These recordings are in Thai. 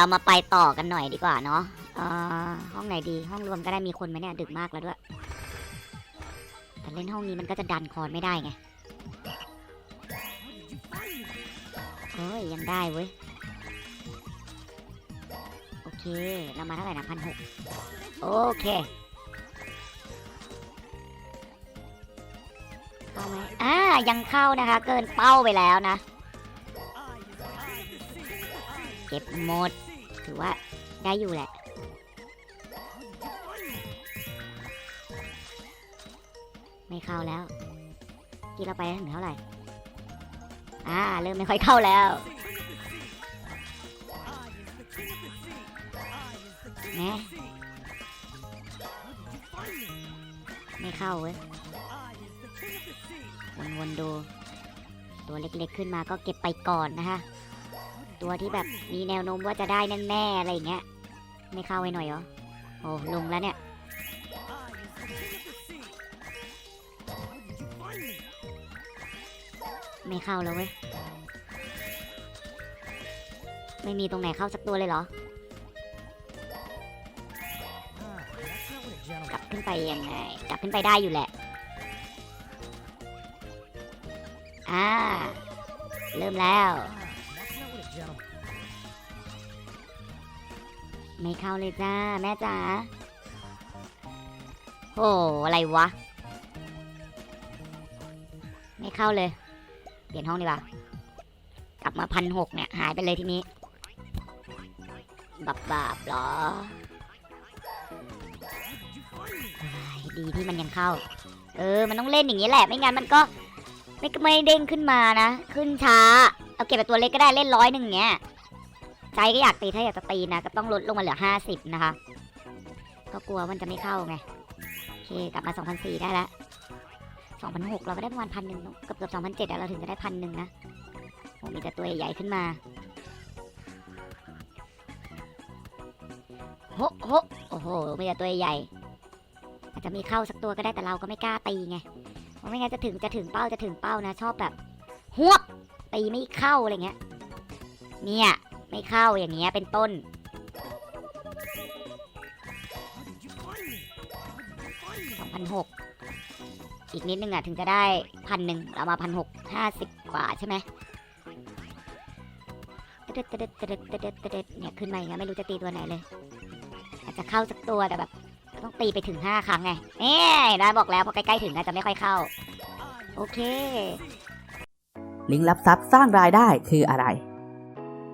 เรามาไปต่อกันหน่อยดีกว่าเนาะอ่อห้องไหนดีห้องรวมก็ได้มีคนไหมเนี่ยดึกมากแล้วด้วยแต่เล่นห้องนี้มันก็จะดันคอนไม่ได้ไงเฮ้ยยังได้เว้ยโอเคเรามาเท่าไหร่นะพันหกโอเคเข้าไหมอ่ายังเข้านะคะ เกินเป้าไปแล้วนะ เก็บหมด ถือว่าได้อยู่แหละ ไม่เข้าแล้วกี่เราไปถึงเท่าไหร่ อ่า เริ่มไม่ค่อยเข้าแล้วแหมไม่เข้าเว้ยวนๆดู ตัวเล็กๆขึ้นมาก็เก็บไปก่อนนะคะ ตัวที่แบบมีแนวโน้มว่าจะได้แน่ๆอะไรอย่างเงี้ย ไม่เข้าไว้หน่อยเหรอ โอ้ลงแล้วเนี่ย ไม่เข้าแล้วเว้ย ไม่มีตรงไหนเข้าสักตัวเลยเหรอ กลับขึ้นไปยังไง กลับขึ้นไปได้อยู่แหละ อ่า เริ่มแล้ว ไม่เข้าเลยจ้า แม่จ๋าโอ้อะไรวะ ไม่เข้าเลย เปลี่ยนห้องดีกว่ากลับมาพันหกเนี่ย หายไปเลยทีนี้ บับบาบเหรอ ดีที่มันยังเข้า เออ มันต้องเล่นอย่างนี้แหละ ไม่งั้นมันก็ ไม่ไม่เด้งขึ้นมานะ ขึ้นช้า เอาเก็บแบบตัวเล็กก็ได้เล่นร้อยหนึ่งเงี้ย ใจก็อยากตีถ้าอยากจะตีนะ ก็ต้องลดลงมาเหลือห้าสิบนะคะ ก็กลัวมันจะไม่เข้าไง โอเค กลับมาสองพันสี่ได้แล้วสองพันหกเราก็ได้ประมาณพันหนึ่งเกือบเกือบสองพันเจ็ดแล้วเราถึงจะได้พันหนึ่งนะโอ้มีแต่ตัวใหญ่ขึ้นมาโหโหโอ้โห มีแต่ตัวใหญ่อาจจะมีเข้าสักตัวก็ได้แต่เราก็ไม่กล้าตีไงเพราะไม่งั้นจะถึงจะถึงเป้าจะถึงเป้านะ ชอบแบบหวบตีไม่เข้าอะไรเงี้ย เนี่ย ไม่เข้าอย่างเงี้ยเป็นต้นสองพันหกอีกนิดนึงอะถึงจะได้พันหนึ่งเรามาพันหกห้าสิบกว่าใช่ไหมเด็ดเด็ดเด็ดเด็ดเด็ดเด็ดเนี่ยขึ้นมาอย่างเงี้ยไม่รู้จะตีตัวไหนเลย อาจจะเข้าสักตัวแต่แบบต้องตีไปถึงห้าครั้งไงเอ๊ได้บอกแล้วพอใกล้ๆถึงก็จะไม่ค่อยเข้า โอเค ลิงก์รับทรัพย์สร้างรายได้คืออะไร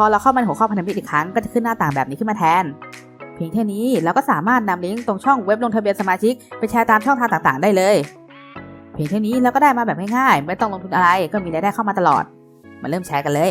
พอเราเข้ามาในหัวข้อพันธมิตรอีกครั้งก็จะขึ้นหน้าต่างแบบนี้ขึ้นมาแทน เพียงแค่นี้เราก็สามารถนำลิงก์ตรงช่องเว็บลงทะเบียนสมาชิกไปแชร์ตามช่องทางต่างๆ ได้เลย เพียงแค่นี้เราก็ได้มาแบบง่ายๆไม่ต้องลงทุนอะไรก็มีรายได้เข้ามาตลอด มาเริ่มแชร์กันเลย